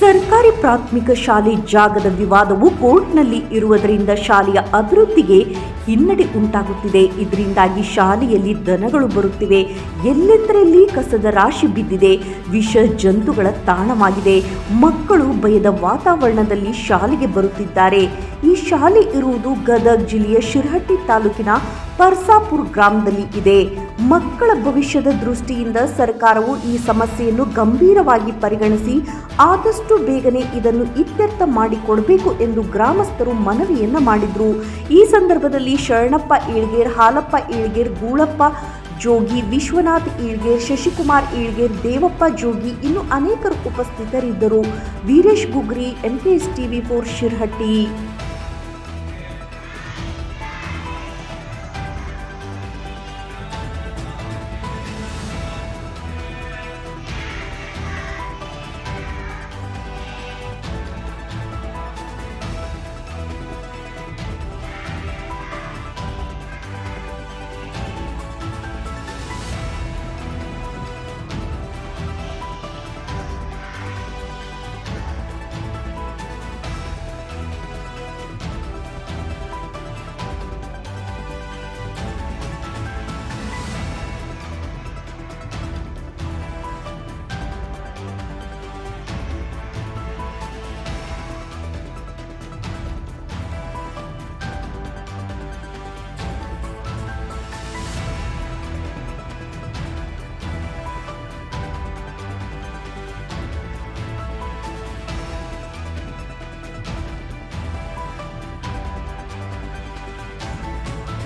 ಸರ್ಕಾರಿ ಪ್ರಾಥಮಿಕ ಶಾಲೆ ಜಾಗದ ವಿವಾದವು ಕೋರ್ಟ್ನಲ್ಲಿ ಇರುವುದರಿಂದ ಶಾಲೆಯ ಅಭಿವೃದ್ಧಿಗೆ ಹಿನ್ನಡೆ ಉಂಟಾಗುತ್ತಿದೆ. ಇದರಿಂದಾಗಿ ಶಾಲೆಯಲ್ಲಿ ದನಗಳು ಬರುತ್ತಿವೆ. ಎಲ್ಲೆಂದರಲ್ಲಿ ಕಸದ ರಾಶಿ ಬಿದ್ದಿದೆ. ವಿಷ ಜಂತುಗಳ ತಾಣವಾಗಿದೆ. ಮಕ್ಕಳು ಭಯದ ವಾತಾವರಣದಲ್ಲಿ ಶಾಲೆಗೆ ಬರುತ್ತಿದ್ದಾರೆ. ಈ ಶಾಲೆ ಇರುವುದು ಗದಗ್ ಜಿಲ್ಲೆಯ ಶಿರಹಟ್ಟಿ ತಾಲೂಕಿನ ಪರ್ಸಾಪುರ್ ಗ್ರಾಮದಲ್ಲಿ ಇದೆ. ಮಕ್ಕಳ ಭವಿಷ್ಯದ ದೃಷ್ಟಿಯಿಂದ ಸರ್ಕಾರವು ಈ ಸಮಸ್ಯೆಯನ್ನು ಗಂಭೀರವಾಗಿ ಪರಿಗಣಿಸಿ ಆದಷ್ಟು ಬೇಗನೆ ಇದನ್ನು ಇತ್ಯರ್ಥ ಮಾಡಿಕೊಡಬೇಕು ಎಂದು ಗ್ರಾಮಸ್ಥರು ಮನವಿಯನ್ನ ಮಾಡಿದ್ರು. ಈ ಸಂದರ್ಭದಲ್ಲಿ ಶರಣಪ್ಪ ಈಳ್ಗೇರ್ ಹಾಲಪ್ಪ ಈಳ್ಗೇರ್ ಗೂಳಪ್ಪ ಜೋಗಿ, ವಿಶ್ವನಾಥ್ ಈಳ್ಗೇರ್ ಶಶಿಕುಮಾರ್ ಈಳ್ಗೇರ್ ದೇವಪ್ಪ ಜೋಗಿ ಇನ್ನು ಅನೇಕರು ಉಪಸ್ಥಿತರಿದ್ದರು. Veeresh Gugri MPS TV for Shirahatti.